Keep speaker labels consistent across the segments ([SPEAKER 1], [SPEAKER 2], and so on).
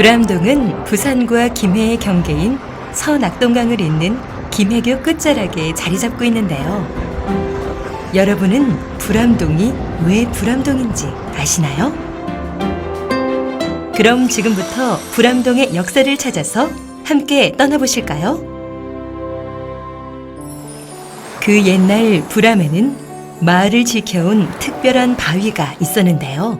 [SPEAKER 1] 불암동은 부산과 김해의 경계인 서낙동강을 잇는 김해교 끝자락에 자리 잡고 있는데요. 여러분은 불암동이 왜 불암동인지 아시나요? 그럼 지금부터 불암동의 역사를 찾아서 함께 떠나보실까요? 그 옛날 불암에는 마을을 지켜온 특별한 바위가 있었는데요.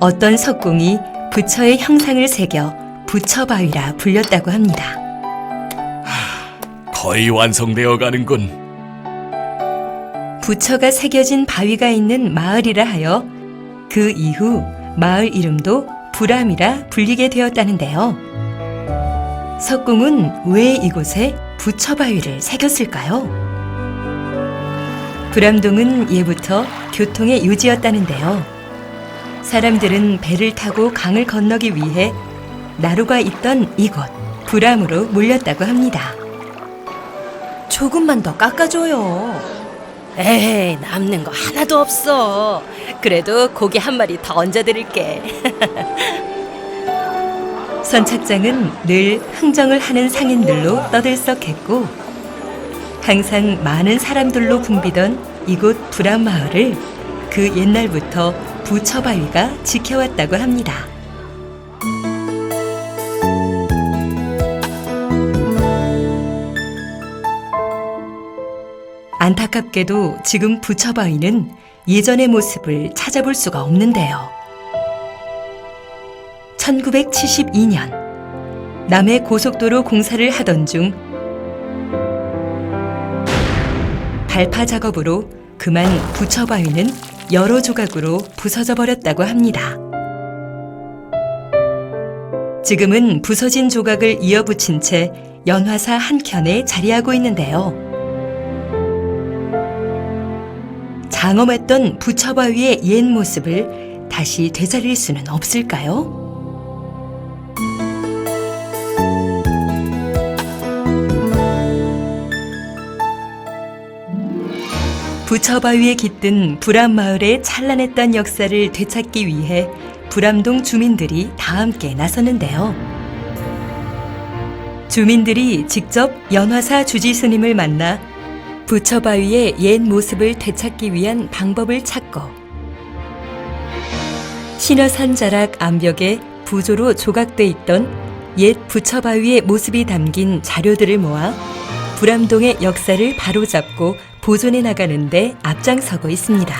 [SPEAKER 1] 어떤 석궁이 부처의 형상을 새겨 부처바위라 불렸다고 합니다.
[SPEAKER 2] 거의 완성되어 가는군.
[SPEAKER 1] 부처가 새겨진 바위가 있는 마을이라 하여 그 이후 마을 이름도 불암이라 불리게 되었다는데요. 석궁은 왜 이곳에 부처바위를 새겼을까요? 불암동은 예부터 교통의 요지였다는데요. 사람들은 배를 타고 강을 건너기 위해 나루가 있던 이곳 불암으로 몰렸다고 합니다. 조금만 더 깎아줘요.
[SPEAKER 3] 에이 남는 거 하나도 없어. 그래도 고기 한 마리 더 얹어드릴게.
[SPEAKER 1] 선착장은 늘 흥정을 하는 상인들로 떠들썩했고 항상 많은 사람들로 붐비던 이곳 불암마을을 그 옛날부터 부처바위가 지켜왔다고 합니다. 안타깝게도 지금 부처바위는 예전의 모습을 찾아볼 수가 없는데요. 1972년 남해 고속도로 공사를 하던 중 발파 작업으로 그만 부처바위는 여러 조각으로 부서져 버렸다고 합니다. 지금은 부서진 조각을 이어붙인 채 연화사 한 켠에 자리하고 있는데요. 장엄했던 부처바위의 옛 모습을 다시 되살릴 수는 없을까요? 부처바 위에 깃든 불암 마을의 찬란했던 역사를 되찾기 위해 불암동 주민들이 다 함께 나섰는데요. 주민들이 직접 연화사 주지 스님을 만나 부처바위의 옛 모습을 되찾기 위한 방법을 찾고 신여산 자락 암벽에 부조로 조각돼 있던 옛 부처바위의 모습이 담긴 자료들을 모아 불암동의 역사를 바로잡고 보존해 나가는데 앞장서고 있습니다.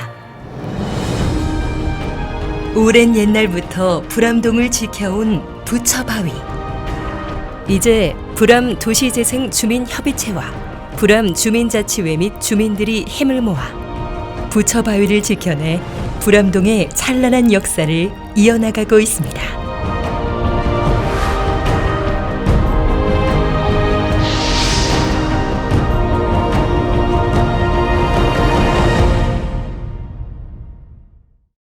[SPEAKER 1] 오랜 옛날부터 불암동을 지켜온 부처바위. 이제 불암 도시재생 주민협의체와 불암 주민자치회 및 주민들이 힘을 모아 부처바위를 지켜내 불암동의 찬란한 역사를 이어나가고 있습니다.